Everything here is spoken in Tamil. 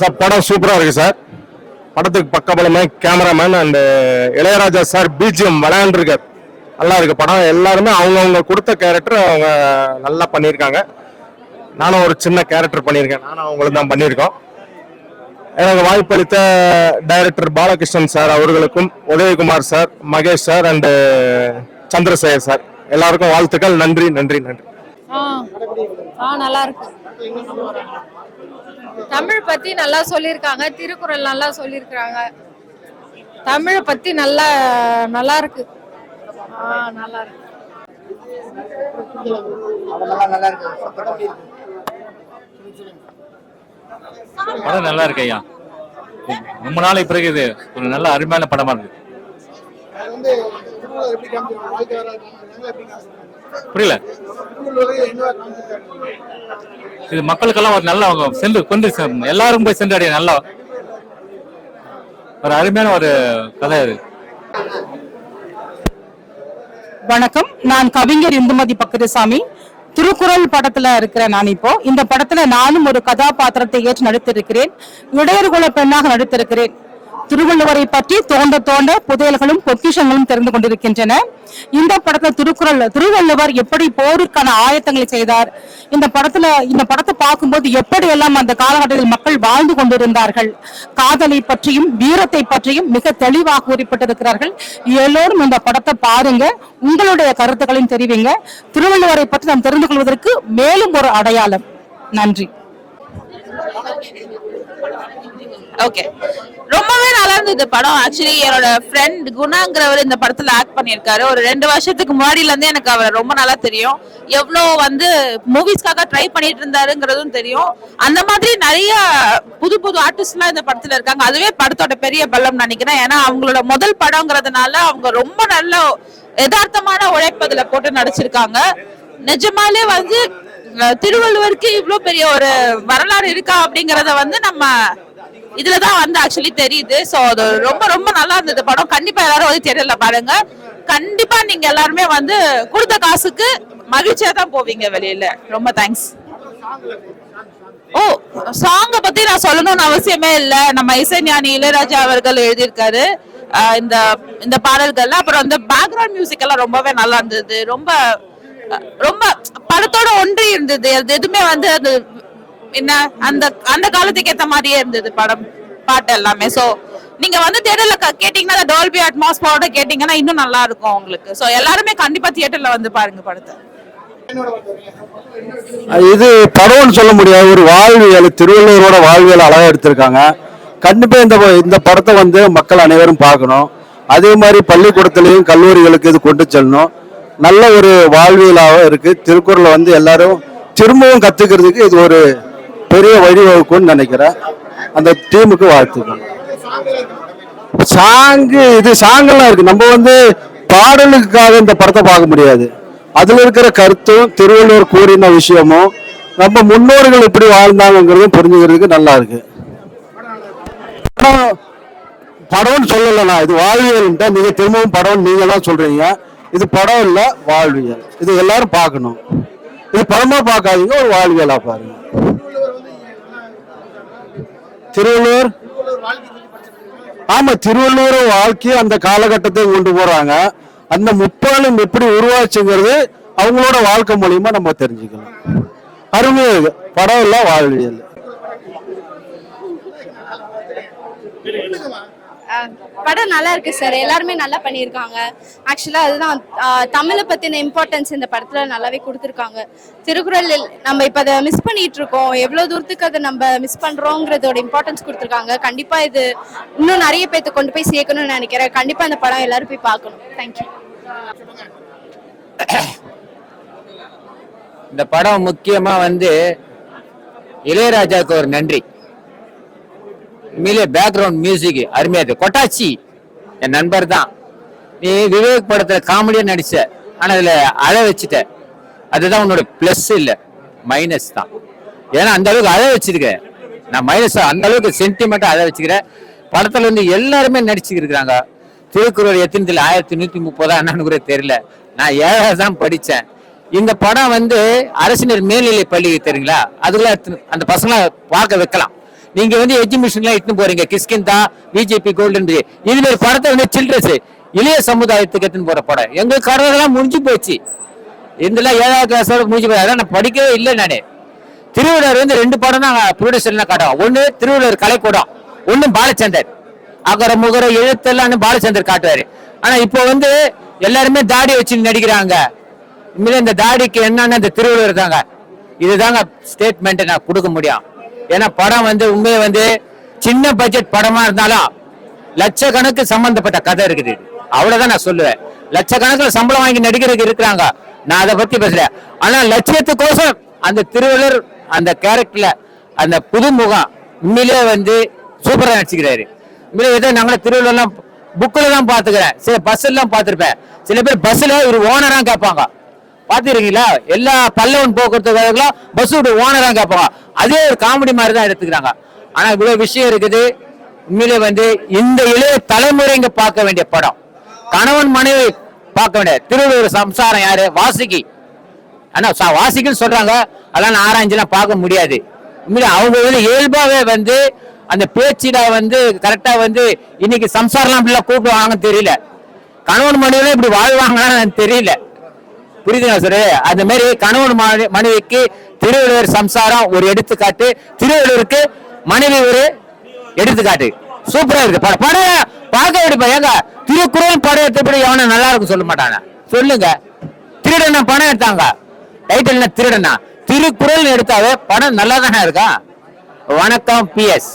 சார் படம் சூப்பரா இருக்கு சார். படத்துக்கு பக்கபலமே cameraman and Ilaiyaraaja sir BGM விளையாண்டுருக்கார். நல்லா இருக்கு படம். எல்லாருமே அவங்கவுங்க கொடுத்த கேரக்டர் அவங்க நல்லா பண்ணியிருக்காங்க. நானும் ஒரு சின்ன கேரக்டர் பண்ணியிருக்கேன். நானும் அவங்களுக்கு தான் பண்ணியிருக்கோம். எனக்கு வாய்ப்பளித்த டைரக்டர் பாலகிருஷ்ணன் சார் அவர்களுக்கும் Udayakumar sir Mahesh sir and Chandrasekhar sir. எல்லாருக்கும் வாழ்த்துக்கள். நன்றி நன்றி நன்றி. நல்லா இருக்கு. தமிழ் பத்தி நல்லா சொல்லியிருக்காங்க திருக்குறள் நல்லா சொல்லியிருக்காங்க தமிழை பத்தி நல்லா நல்லா இருக்கு. ஆ நல்லா இருக்கு. படம் நல்லா இருக்கு ஐயா. ரொம்ப நாளைக்கு பிறகு இது ஒரு நல்ல அருமையான படமா இருக்கு. புரியல. இது மக்களுக்கெல்லாம் ஒரு நல்ல சென்று கொண்டு எல்லாரும் போய் சென்றடைய நல்ல ஒரு அருமையான ஒரு கதை அது. வணக்கம். நான் கவிஞர் இந்துமதி பக்கரிசாமி திருக்குறள் படத்துல இருக்கிறேன் நான் இப்போ. இந்த படத்துல நானும் ஒரு கதாபாத்திரத்தை ஏற்று நடித்திருக்கிறேன். இடையர்குல பெண்ணாக நடித்திருக்கிறேன். திருவள்ளுவரை பற்றி தோண்ட தோண்ட புதையல்களும் பொக்கிஷங்களும் தெரிந்து கொண்டிருக்கின்றன. இந்த படத்துல திருக்குறள் திருவள்ளுவர் எப்படி போருக்கான ஆயத்தங்களை செய்தார்? இந்த படத்துல இந்த படத்தை பார்க்கும்போது எப்படி எல்லாம் அந்த காலகட்டத்தில் மக்கள் வாழ்ந்து கொண்டிருந்தார்கள்? காதலை பற்றியும் வீரத்தை பற்றியும் மிக தெளிவாக குறிப்பிட்டிருக்கிறார்கள். எல்லோரும் இந்த படத்தை பாருங்க. உங்களுடைய கருத்துக்களையும் தெரிவிங்க. திருவள்ளுவரை பற்றி நாம் தெரிந்து கொள்வதற்கு மேலும் ஒரு அடையாளம். நன்றி. ஓகே ரொம்பவே நல்லா இருந்தது படம். ஆக்சுவலி என்னோட ஃப்ரெண்ட் குணாங்கிறவர் இந்த படத்துல ஆக்ட் பண்ணியிருக்காரு. ஒரு ரெண்டு வருஷத்துக்கு முன்னாடில இருந்தே எனக்கு அவர் ரொம்ப நல்லா தெரியும். எவ்வளோ வந்து மூவிஸ்க்காக ட்ரை பண்ணிட்டு இருந்தாருங்கிறதும் தெரியும். அந்த மாதிரி நிறைய புது புது ஆர்டிஸ்ட்லாம் இந்த படத்துல இருக்காங்க. அதுவே படத்தோட பெரிய பலம் நினைக்கிறேன். ஏன்னா அவங்களோட முதல் படங்கிறதுனால அவங்க ரொம்ப நல்ல யதார்த்தமான உழைப்பதில் போட்டு நடிச்சிருக்காங்க. நிஜமாலே வந்து திருவள்ளுவருக்கு இவ்வளோ பெரிய ஒரு வரலாறு இருக்கா அப்படிங்கறத வந்து நம்ம இதுலதான் வந்து ஆக்சுவலி தெரியுது. சோ அது ரொம்ப ரொம்ப நல்லா இருந்தது படம். கண்டிப்பா எல்லாரும் வந்து தெரியல பாருங்க. கண்டிப்பா நீங்க எல்லாருமே வந்து கொடுத்த காசுக்கு மகிழ்ச்சியா தான் போவீங்க வெளியில. ரொம்ப தேங்க்ஸ் ஓ சாங்க பத்தி நான் சொல்லணும்னு அவசியமே இல்ல. நம்ம இசைஞானி இளையராஜா அவர்கள் எழுதியிருக்காரு. இந்த இந்த பாடல்கள்லாம் அப்புறம் இந்த பேக்ரவுண்ட் மியூசிக் எல்லாம் ரொம்பவே நல்லா இருந்தது. ரொம்ப ரொம்ப படத்தோட ஒன்றி இருந்தது. அது எதுவுமே வந்து அது என்ன அந்த அந்த காலத்துக்கு ஏத்த மாதிரியே இருந்தது படம் பாட்டு எல்லாமே. சோ நீங்க வந்து தியேட்டர்ல கேட்டீங்கன்னா டோல்பி அட்மாஸ்போட கேட்டீங்கன்னா இன்னும் நல்லா இருக்கும் உங்களுக்கு. சோ எல்லாருமே கண்டிப்பா தியேட்டர்ல வந்து பாருங்க படத்தை. இது படம்னு சொல்ல முடியாது. ஒரு வாழ்வியல் திருவள்ளுவரோட வாழ்வியல் அழகா எடுத்திருக்காங்க. கண்டிப்பா இந்த இந்த படத்தை வந்து மக்கள் அனைவரும் பார்க்கணும். அதே மாதிரி பள்ளிக்கூடத்திலையும் கல்லூரிகளுக்கு இது கொண்டு செல்லணும். நல்ல ஒரு வாழ்வியலாக இருக்கு. திருக்குறளை வந்து எல்லாரும் திரும்பவும் கத்துக்கிறதுக்கு இது ஒரு பெரிய வழிவகுக்கும்னு நினைக்கிறேன். அந்த டீமுக்கு வாழ்த்துக்கள். சாங்கு இது சாங்கெல்லாம் இருக்கு. நம்ம வந்து பாடலுக்காக இந்த படத்தை பார்க்க முடியாது. அதுல இருக்கிற கருத்தும் திருவள்ளுவர் கூறின விஷயமும் நம்ம முன்னோர்கள் எப்படி வாழ்ந்தாங்கிறதும் புரிஞ்சுக்கிறதுக்கு நல்லா இருக்கு. படம் படம்னு சொல்லலண்ணா இது வாழ்வியல்ன்ட்டு நீங்க திரும்பவும் படம் நீங்க தான் சொல்றீங்க. இது படம் இல்லை வாழ்வியல். இது எல்லாரும் பார்க்கணும். இது படமா பார்க்காதீங்க ஒரு வாழ்வியலா பாருங்க. திருவள்ளுவர் ஆமா திருவள்ளுவர் வாழ்க்கையை அந்த காலகட்டத்தை கொண்டு போறாங்க. அந்த முப்பாலும் எப்படி உருவாச்சுங்கிறது அவங்களோட வாழ்க்கை மூலியமா நம்ம தெரிஞ்சுக்கலாம். அருமையா படம் எல்லாம் வாழ்வியல். படம் நல்லா இருக்கு சார் எல்லாருமே நல்லா பண்ணியிருக்காங்க. ஆக்சுவலா அதுதான் தமிழை பத்தின இம்பார்ட்டன்ஸ் இந்த படத்துல நல்லாவே கொடுத்துருக்காங்க. திருக்குறள் நம்ம இப்ப அதை மிஸ் பண்ணிட்டு இருக்கோம் எவ்வளவு தூரத்துக்கு அதை நம்ம மிஸ் பண்ணுறோங்கிறதோட இம்பார்ட்டன்ஸ் கொடுத்துருக்காங்க. கண்டிப்பா இது இன்னும் நிறைய பேர்த்த கொண்டு போய் சேர்க்கணும்னு நினைக்கிறேன். கண்டிப்பா இந்த படம் எல்லாரும் போய் பார்க்கணும். தேங்க்யூ இந்த படம் முக்கியமா வந்து இளையராஜாவுக்கு ஒரு நன்றி. உண்மையிலே பேக்ரவுண்ட் மியூசிக் அருமையா இருக்கு. கொட்டாச்சி என் நண்பர் தான். நீ விவேக் படத்துல காமெடியா நடிச்ச ஆனா அதுல அழ வச்சுட்ட. அதுதான் உன்னோட பிளஸ் இல்ல மைனஸ் தான். ஏன்னா அந்த அளவுக்கு அழ வச்சிருக்க. நான் மைனஸ் அந்த அளவுக்கு சென்டிமெண்டா அழ வச்சுக்கிறேன். படத்துல வந்து எல்லாருமே நடிச்சுக்கிருக்கிறாங்க திருக்குறள் எத்தனை ஆயிரத்தி நூத்தி முப்பதா? என்னன்னு கூட தெரியல. நான் ஏழாவது தான் படித்தேன் இந்த படம் வந்து அரசினர் மேல்நிலை பள்ளி தெரியுங்களா? அதுக்குள்ள அந்த பசங்களை பார்க்க வைக்கலாம். நீங்க வந்து எஜுகேஷன்லாம் இட்டுன்னு போறீங்க. கிஸ்கிந்தா பிஜேபி கோல்டன் இது மாதிரி படத்தை வந்து சில்ட்ரன்ஸ் இளைய சமுதாயத்துக்கு எடுத்துன்னு போற படம். எங்க கரதெல்லாம் முடிஞ்சு போச்சு. இதெல்லாம் ஏழாவது கிளாஸோட முடிஞ்சு போய் அதான் நான் படிக்கவே இல்லை நானே. திருவள்ளுவர் வந்து ரெண்டு படம் தான் ப்ரொடியூசர்லாம் காட்டுவோம் ஒண்ணு திருவள்ளுவர் கலைக்கூடம் ஒண்ணு பாலச்சந்தர். அகர முகர எழுத்தெல்லாம் பாலச்சந்தர் காட்டுவாரு. ஆனா இப்போ வந்து எல்லாருமே தாடி வச்சு நடிக்கிறாங்க. உண்மையிலே இந்த தாடிக்கு என்னன்னு இந்த திருவள்ளுவர் தாங்க. இதுதாங்க ஸ்டேட்மெண்ட் நான் கொடுக்க முடியும். ஏன்னா படம் வந்து உண்மையை வந்து சின்ன பட்ஜெட் படமா இருந்தாலும் லட்சக்கணக்கு சம்பந்தப்பட்ட கதை இருக்குது. அவ்வளவுதான் நான் சொல்லுவேன். லட்சக்கணக்கில் சம்பளம் வாங்கி நடிகருக்கு இருக்கிறாங்க. நான் அதை பத்தி பேசல. ஆனா லட்சியத்துக்கோசம் அந்த திருவள்ளுவர் அந்த கேரக்டர்ல அந்த புதுமுகம் உண்மையிலே வந்து சூப்பரா நடிச்சுக்கிறாரு. உண்மையிலே ஏதோ நாங்களும் திருவள்ளுவர்லாம் புக்கில் தான் பார்த்துக்கிறேன். சில பஸ்ஸெல்லாம் பார்த்துருப்பேன். சில பேர் பஸ்ஸில் ஒரு ஓனராக கேட்பாங்க. பார்த்துருக்கீங்களா? எல்லா பல்லவன் போக்குவரத்து பஸ்ஸு பஸ்ஸோட ஓனராக கேட்பாங்க. அதே ஒரு காமெடி மாதிரி தான் எடுத்துக்கிறாங்க. ஆனா இவ்வளவு விஷயம் இருக்குது. உண்மையிலே வந்து இந்த இளைய தலைமுறை இங்க பார்க்க வேண்டிய படம். கணவன் மனைவி பார்க்க வேண்டிய திருவள்ளுவர் சம்சாரம் யாரு? வாசுகி. ஆனா வாசிக்குன்னு சொல்றாங்க. அதெல்லாம் நான் ஆராய்ஞ்செல்லாம் பார்க்க முடியாது. உண்மையிலே அவங்க வந்து இயல்பாவே வந்து அந்த பேச்சில வந்து கரெக்டா வந்து இன்னைக்கு சம்சாரம்லாம் அப்படிலாம் கூப்பிடுவாங்கன்னு தெரியல. கணவன் மனைவியும் இப்படி வாழ்வாங்கன்னு தெரியல. புரியுதுங்களா சார் அந்த மாதிரி கணவன் மனைவிக்கு திருவள்ளுவர் சம்சாரம் ஒரு எடுத்துக்காட்டு. திருவள்ளுவருக்கு மனைவி ஒரு எடுத்துக்காட்டு. சூப்பரா இருக்கு. படம் படம் பார்க்க விடுப்பா ஏங்க திருக்குறள் படம் எடுத்தபடி எவனும் நல்லா இருக்கும் சொல்ல மாட்டானா சொல்லுங்க. திருடனா பணம் எடுத்தாங்க. டைட்டில் திருடனா திருக்குறள் எடுத்தாவே படம் நல்லா தானே இருக்கா? வணக்கம் பிஎஸ்